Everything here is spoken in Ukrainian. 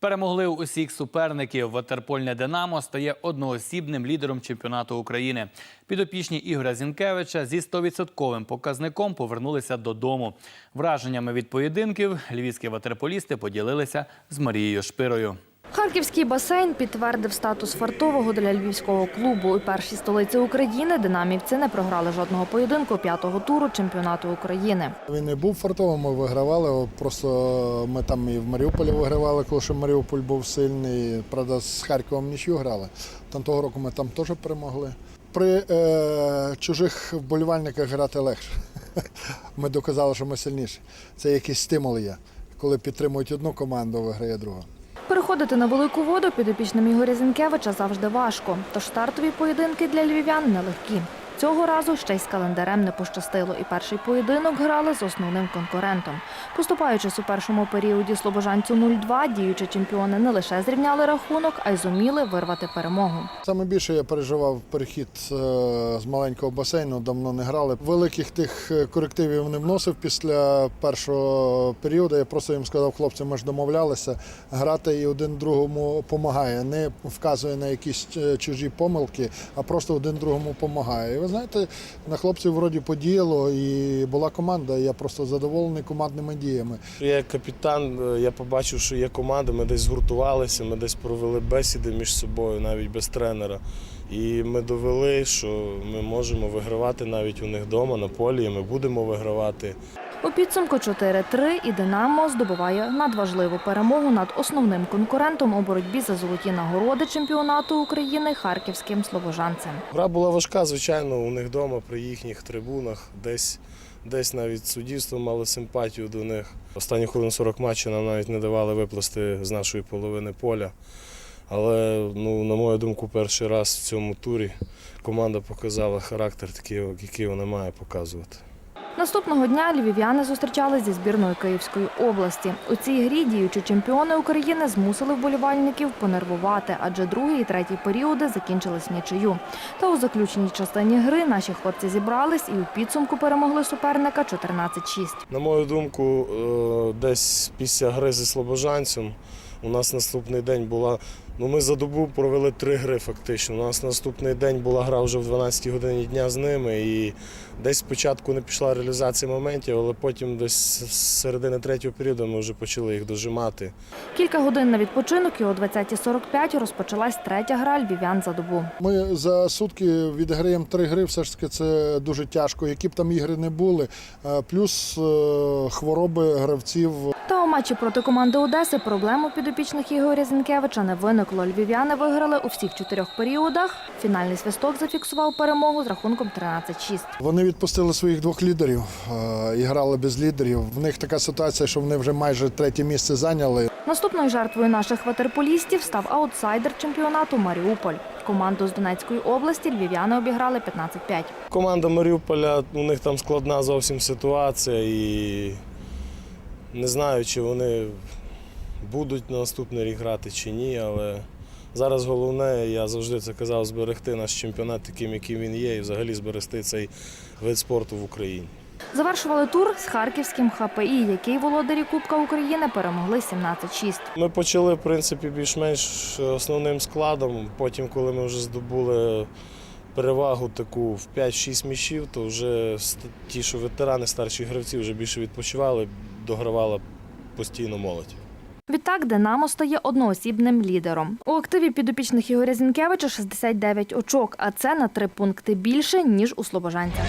Перемогли усіх суперників. Ватерпольне Динамо стає одноосібним лідером чемпіонату України. Підопічні Ігоря Зінкевича зі 100% показником повернулися додому. Враженнями від поєдинків львівські ватерполісти поділилися з Марією Шпирою. Харківський басейн підтвердив статус фартового для львівського клубу. У першій столиці України динамівці не програли жодного поєдинку п'ятого туру чемпіонату України. Він не був фартовим, ми вигравали. Просто ми там і в Маріуполі вигравали, коли ще Маріуполь був сильний. Правда, з Харковом нічого грали. Там того року ми там теж перемогли. При е, чужих вболівальниках грати легше. Ми доказали, що ми сильніші. Це якийсь стимул є. Коли підтримують одну команду, виграє друга. Переходити на велику воду підопічним Ігоря Зінкевича завжди важко. Тож стартові поєдинки для львів'ян нелегкі. Цього разу ще й з календарем не пощастило, і перший поєдинок грали з основним конкурентом. Поступаючись у першому періоді слобожанцю 0-2, діючі чемпіони не лише зрівняли рахунок, а й зуміли вирвати перемогу. Саме більше я переживав перехід е, з маленького басейну, давно не грали. Великих тих е, корективів не вносив після першого періоду. Я просто їм сказав, хлопці, ми ж домовлялися грати і один другому допомагає. Не вказує на якісь е, чужі помилки, а просто один другому допомагає. Ви знаєте, на хлопців вроді подіяло і була команда. Я просто задоволений командними діями. Я капітан, е, я побачив, що є команда, ми десь згуртувалися, ми десь провели бесіди між собою, навіть без тренера. І ми довели, що ми можемо вигравати навіть у них вдома на полі, і ми будемо вигравати. У підсумку 4-3 і Динамо здобуває надважливу перемогу над основним конкурентом у боротьбі за золоті нагороди чемпіонату України харківським слобожанцем. Гра була важка, звичайно, у них вдома, при їхніх трибунах, десь, десь навіть суддівство мало симпатію до них. Останні хвилин 40 матчів нам навіть не давали виплисти з нашої половини поля. Але, ну, на мою думку, перший раз в цьому турі команда показала характер такий, який вона має показувати. Наступного дня львів'яни зустрічались зі збірною Київської області. У цій грі діючі чемпіони України змусили вболівальників понервувати, адже другий і третій періоди закінчились нічию. Та у заключній частині гри наші хлопці зібрались і у підсумку перемогли суперника 14-6. На мою думку, е, десь після гри зі Слобожанцем у нас наступний день була. Ну, ми за добу провели три гри фактично. У нас наступний день була гра вже в 12 годині дня з ними. І десь спочатку не пішла реалізація моментів, але потім десь з середини третього періоду ми вже почали їх дожимати. Кілька годин на відпочинок і о 20.45 розпочалась третя гра львів'ян за добу. Ми за сутки відіграємо три гри, все ж таки це дуже тяжко. Які б там ігри не були, Е, плюс е, хвороби гравців. Та у матчі проти команди Одеси проблему підопічних Ігоря Зінкевича не виникло. Львів'яни виграли у всіх чотирьох періодах. Фінальний свисток зафіксував перемогу з рахунком 13-6. Вони відпустили своїх двох лідерів е, і грали без лідерів. В них така ситуація, що вони вже майже третє місце зайняли. Наступною жертвою наших ватерполістів став аутсайдер чемпіонату Маріуполь. Команду з Донецької області львів'яни обіграли 15-5. Команда Маріуполя, у них там складна зовсім ситуація і не знаю, чи вони будуть на наступний рік грати чи ні, але зараз головне, я завжди це казав, зберегти наш чемпіонат таким, яким він є, і взагалі зберегти цей вид спорту в Україні. Завершували тур з харківським ХПІ, який володарі Кубка України перемогли 17-6. Ми почали, в принципі, більш-менш основним складом. Потім, коли ми вже здобули перевагу таку в 5-6 м'ячів, то вже ті, що ветерани, старші гравці, вже більше відпочивали, догравала постійно молодь. Відтак Динамо стає одноосібним лідером. У активі підопічних Ігоря Зінкевича 69 очок, а це на три пункти більше, ніж у Слобожанця.